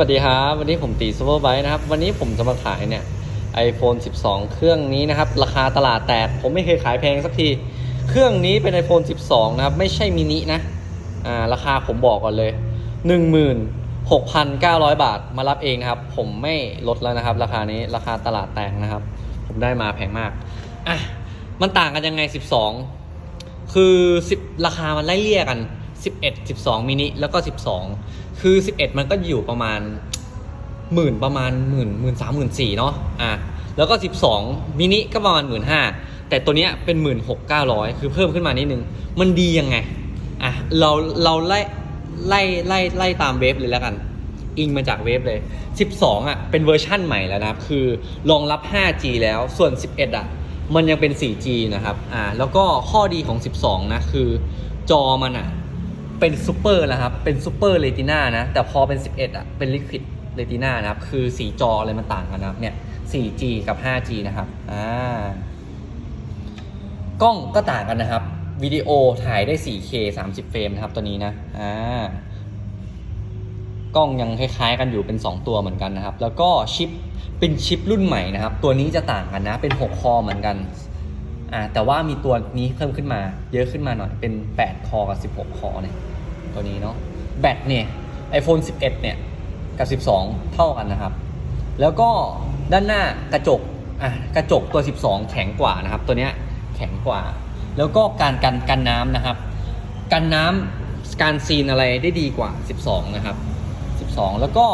วัสดีครับ วันนี้ผมตีซูเปอร์ไบค์นะครับ วันนี้ผมจะมาขายเนี่ย iPhone 12 เครื่องนี้นะครับ ราคาตลาดแตก ผมไม่เคยขายแพงสักที เครื่องนี้เป็น iPhone 12 นะครับ ไม่ใช่มินินะ อ่า ราคาผมบอกก่อนเลย 16,900 บาท มารับเองนะครับ ผมไม่ลดแล้วนะครับ ราคานี้ ราคาตลาดแตกนะครับ ผมได้มาแพงมาก อะ มันต่างกันยังไง 12 คือ 10 ราคามันไล่เลี่ยกัน 11 12มินิแล้วก็ 12 คือ 11 มันก็อยู่ประมาณหมื่นประมาณหมื่นหมื่นสามหมื่นสี่เนาะอะแล้วก็ 12มินิก็ประมาณหมื่นห้าแต่ตัวเนี้ยเป็นหมื่นหกเก้าร้อยคือเพิ่มขึ้นมานิดนึง มันดียังไงอะเราเราไล่ไล่ไล่ไล่ตามเวฟเลยแล้วกัน อิงมาจากเวฟเลย 12อะเป็นเวอร์ชั่นใหม่แล้วนะครับคือรองรับ 5G แล้วส่วน 11อะมันยังเป็น 4G นะครับ อ่า แล้วก็ข้อดีของ 12 นะ คือจอมันอะ เป็นซูเปอร์นะครับ เป็นซูเปอร์เรติน่านะ แต่พอเป็น 11 อะ เป็นลิควิดเรติน่านะครับ คือสีจออะไรมันต่างกันนะครับเนี่ย 4G กับ 5G นะครับ อ่า กล้องก็ต่างกันนะครับ วิดีโอถ่ายได้ 4K 30 เฟรมนะครับตัวนี้นะ อ่า กล้องยังคล้ายๆกันอยู่เป็น 2 ตัวเหมือนกันนะครับ แล้วก็ชิป เป็นชิปรุ่นใหม่นะครับ ตัวนี้จะต่างกันนะ เป็น 6 คอเหมือนกัน อ่าแต่ว่ามีตัวนี้เพิ่มขึ้นมา เยอะขึ้นมาหน่อยเป็น 8 คอกับ 16 คอเนี่ยตัวนี้เนาะแบตเนี่ย iPhone 11 เนี่ยกับ 12 เท่ากันนะครับ แล้วก็ด้านหน้ากระจกอะกระจกตัว 12 แข็งกว่านะครับ ตัวเนี้ยแข็งกว่า แล้วก็การกันกันน้ำนะครับ กันน้ำการซีนอะไรได้ดีกว่า 12 นะครับ 12 แล้วก็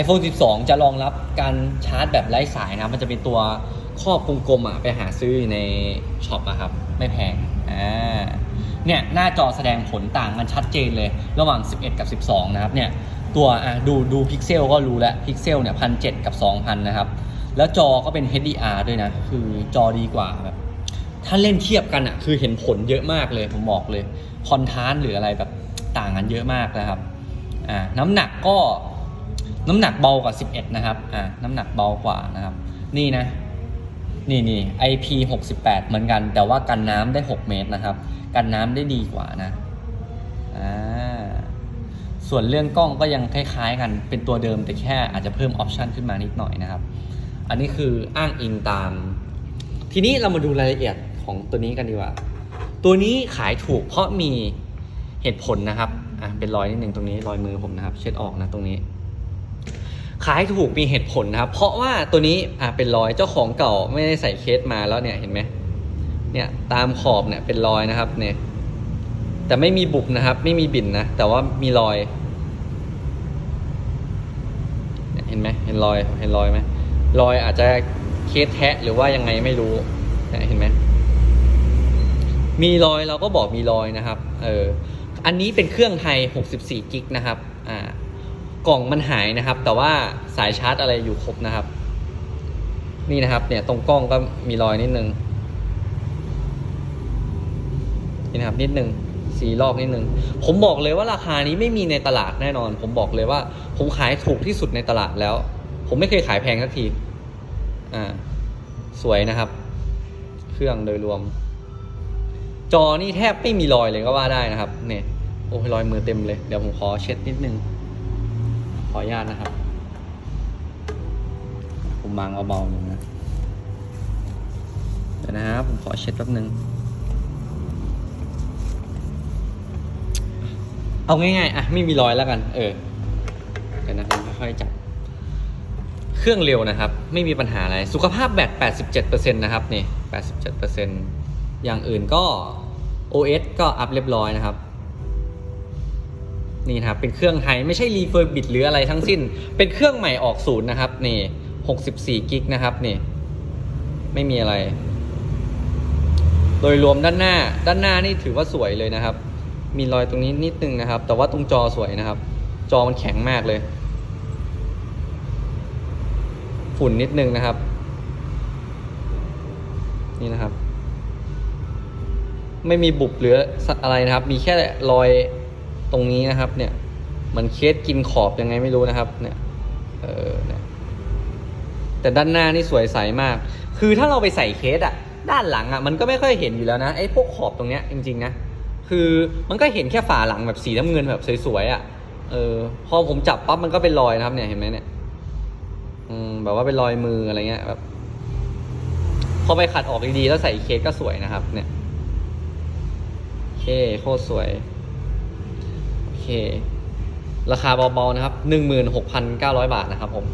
iPhone 12 จะรองรับการชาร์จแบบไร้สายนะครับมันจะเป็นตัว ครอบกลมๆอะไปหาซื้ออยู่ในช็อปอะครับ ไม่แพงอ่าเนี่ยหน้าจอแสดงผลต่างกันชัดเจนเลย ระหว่าง 11 กับ 12 นะครับเนี่ยตัวอะดูดูพิกเซลก็รู้แล้วพิกเซลเนี่ยพันเกับ 2,000 นะครับ แล้วจอก็เป็น HDR ด้วยนะ คือจอดีกว่าแบบถ้าเล่นเทียบกันอะคือเห็นผลเยอะมากเลยผมบอกเลยคอนทราสต์หรืออะไรแบบต่างกันเยอะมากนะครับอ่าน้ำหนักก็น้ำหนักเบากว่า 11 นะครับอ่าน้ำหนักเบากว่านะครับ นี่นะ นี่นี่ IP 68 เหมือนกัน แต่ว่ากันน้ำได้ 6 เมตรนะครับ กันน้ำได้ดีกว่านะอ่าส่วนเรื่องกล้องก็ยังคล้ายๆกันเป็นตัวเดิมแต่แค่อาจจะเพิ่มออปชันขึ้นมานิดหน่อยนะครับ อันนี้คืออ้างอิงตาม ทีนี้เรามาดูรายละเอียดของตัวนี้กันดีกว่า ตัวนี้ขายถูกเพราะมีเหตุผลนะครับอะเป็นรอยนิดนึงตรงนี้รอยมือผมนะครับ เช็ดออกนะตรงนี้ ขายถูกมีเหตุผลนะครับ เพราะว่าตัวนี้อะเป็นรอยเจ้าของเก่าไม่ได้ใส่เคสมาแล้วเนี่ยเห็นไหมเนี่ยตามขอบเนี่ยเป็นรอยนะครับเนี่ยแต่ไม่มีบุบนะครับ ไม่มีบินนะแต่ว่ามีรอยเห็นไหมเห็นรอยเห็นรอยไหมรอยอาจจะเคสแทะหรือว่ายังไงไม่รู้เนี่ยเห็นไหมมีรอยเราก็บอกมีรอยนะครับเอออันนี้เป็นเครื่องไทย64กิกนะครับอ่า กล่องมันหายนะครับ แต่ว่าสายชาร์จอะไรอยู่ครบนะครับ นี่นะครับ เนี่ยตรงกล้องก็มีรอยนิดนึงนี่นะครับ นิดนึงสีลอกนิดนึงผมบอกเลยว่าราคานี้ไม่มีในตลาดแน่นอน ผมบอกเลยว่า ผมขายถูกที่สุดในตลาดแล้ว ผมไม่เคยขายแพงสักทีอ่าสวยนะครับ เครื่องโดยรวม จอนี่แทบไม่มีรอยเลยก็ว่าได้นะครับเนี่ยโอ้ยรอยมือเต็มเลย เดี๋ยวผมขอเช็ดนิดนึง ออนุญาตนะครับ ผมวางเบาๆหนึ่งนะเดี๋ยวนะครับผมขอเช็ดแป๊บนึง เอาง่ายๆอะไม่มีรอยแล้วกัน เออเดี๋ยวนะครับค่อยๆจับ เครื่องเร็วนะครับ ไม่มีปัญหาอะไร สุขภาพแบต 87%นะครับนี่ 87%อย่างอื่นก็ OS ก็อัพเรียบร้อยนะครับ นี่นะครับเป็นเครื่องไทยไม่ใช่รีเฟอร์บิดหรืออะไรทั้งสิ้น เป็นเครื่องใหม่ออกศูนย์นะครับนี่64กิกนะครับนี่ ไม่มีอะไร โดยรวมด้านหน้า ด้านหน้านี่ถือว่าสวยเลยนะครับ มีรอยตรงนี้นิดนึงนะครับ แต่ว่าตรงจอสวยนะครับ จอมันแข็งมากเลย ฝุ่นนิดนึงนะครับ นี่นะครับ ไม่มีบุบหรืออะไรนะครับ มีแค่รอย ตรงนี้นะครับเนี่ยมันเคสกินขอบยังไงไม่รู้นะครับเนี่ยเออเนี่ยแต่ด้านหน้านี่สวยใสมาก คือถ้าเราไปใส่เคสอะด้านหลังอะมันก็ไม่ค่อยเห็นอยู่แล้วนะไอ้พวกขอบตรงเนี้ยจริงๆนะคือมันก็เห็นแค่ฝาหลังแบบสีน้ำเงินแบบสวยๆอะ่ะ เออ พอผมจับปั๊บมันก็เป็นรอยนะครับเนี่ยเห็นไหมเนี่ย อืม แบบว่าเป็นรอยมืออะไรเงี้ยแบบ พอไปขัดออกดีๆแล้วใส่เคสก็สวยนะครับ เนี่ยเคโคตรสวย ราคาเบาๆนะครับ 16,900 บาทนะครับผม